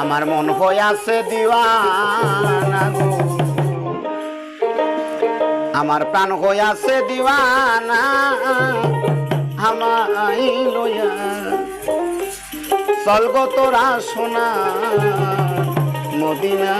আমার মন আছে দিওয়ানা গো। আমার প্রাণ হয়াছে দিওয়ানা আমাই লয়া চল তোরা সোনা, মদিনা।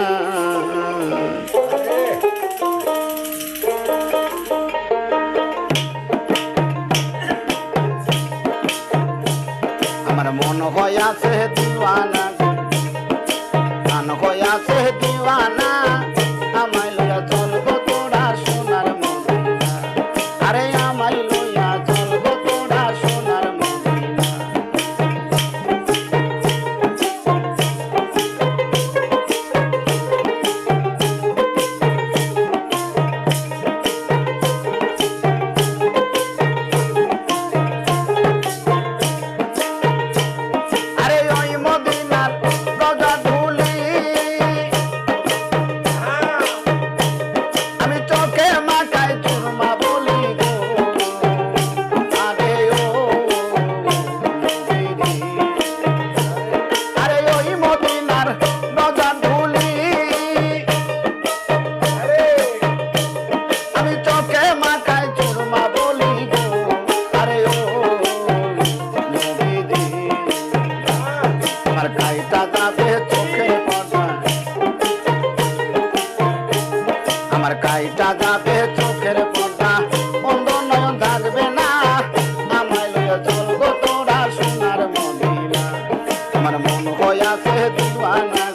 আমার কাইটা যাবে চোখের পোটা অন্য নয়ন থাকবে না। আমায় লইয়া চলবো তোরা সোনার মদিনা আমার মন দিওয়ানা।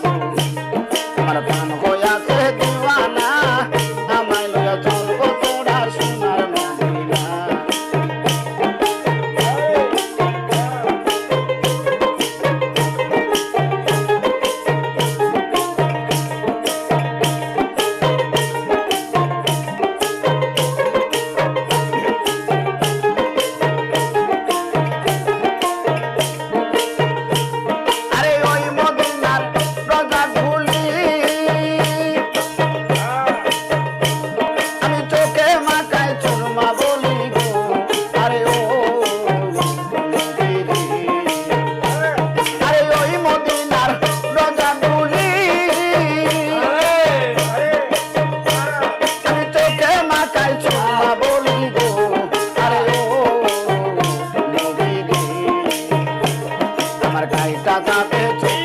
Thank you.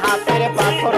হাতের পাথর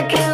I can